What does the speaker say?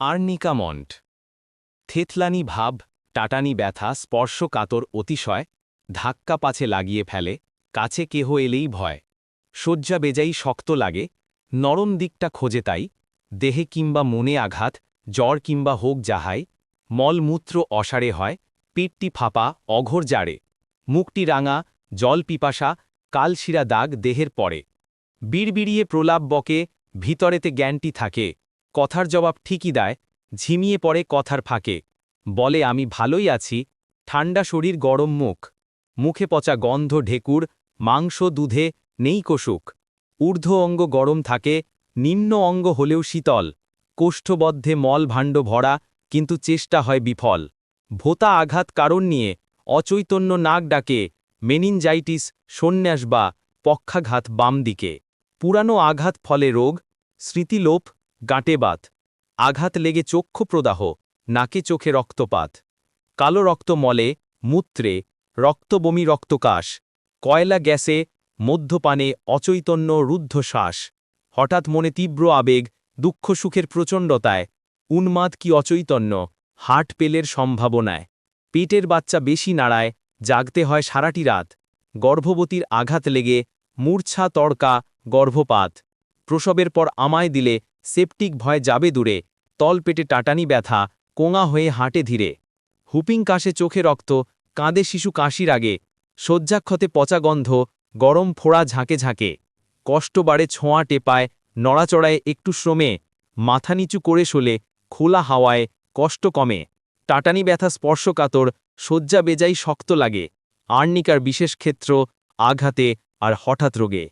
Arnica Mont. থেতলানি ভাব, টাটানি ব্যথা, স্পর্শ কাতর অতিশয়, ধাক্কা পাছে লাগিয়ে ফেলে, কাছে কেহ এলেই ভয়। শয্যা বেজাই শক্ত লাগে, নরম দিকটা খোঁজে তাই, দেহে কিংবা মনে আঘাত, জ্বর কিংবা হোক যাহাই মলমূত্র অসারে হয় পিঠটি ফাঁপা, অঘোর জাড়ে, মুখটি রাঙা, জল পিপাসা, কালশিরা দাগ দেহের পরে। বিড়বিড়িয়ে প্রলাপ বকে, ভিতরেতে জ্ঞানটি থাকে। কথার জবাব ঠিকই দেয়, ঝিমিয়ে পড়ে কথার ফাঁকে। বলে, আমি ভালোই আছি ঠান্ডা শরীর, গরম মুখ। মুখে পচা গন্ধ, ঢেকুর, মাংস, দুধে, নেই কষুক ঊর্ধ্ব অঙ্গ গরম থাকে, নিম্ন অঙ্গ হলেও শীতল। কোষ্ঠবদ্ধে মল ভাণ্ড ভরা, কিন্তু চেষ্টা হয় বিফল। ভোতা আঘাত কারণ নিয়ে, অচৈতন্য নাক ডাকে, মেনিনজাইটিস, সন্ন্যাস বা পক্ষাঘাত বাম দিকে। পুরানো আঘাত ফলে রোগ, স্মৃতিলোপ গাঁটেবাত আঘাত লেগে চক্ষু প্রদাহ, নাকে চোখে রক্তপাত। কালো রক্ত মলে, মূত্রে, রক্তবমি রক্তকাশ। কয়লা গ্যাসে মধ্যপানে অচৈতন্য রুদ্ধশ্বাস হঠাৎ মনে তীব্র আবেগ, দুঃখ সুখের প্রচণ্ডতায়। উন্মাদ কি অচৈতন্য হার্ট পেলের সম্ভাবনায়। পেটের বাচ্চা বেশি নাড়ায়, জাগতে হয় সারাটি রাত। গর্ভবতীর আঘাত লেগে, মূর্ছা, তড়কা, গর্ভপাত। প্রসবের পর আমায় দিলে সেপটিক ভয় যাবে দূরে। তলপেটে টাটানি ব্যথা, কোঙা হয়ে হাঁটে ধীরে। হুপিং কাশে চোখে রক্ত, কাঁদে শিশু কাশির আগে। শয্যাক্ষতে পচা গন্ধ, গরম ফোড়া ঝাঁকে ঝাঁকে। কষ্ট বাড়ে ছোঁয়া টেপায়, নড়াচড়ায় একটু শ্রমে। মাথা নিচু করে শোলে, খোলা হাওয়ায়, কষ্ট কমে। টাটানি ব্যথা স্পর্শকাতর, শয্যা বেজাই শক্ত লাগে। আর্নিকার বিশেষ ক্ষেত্র, আঘাতে, আর হঠাৎ রোগে।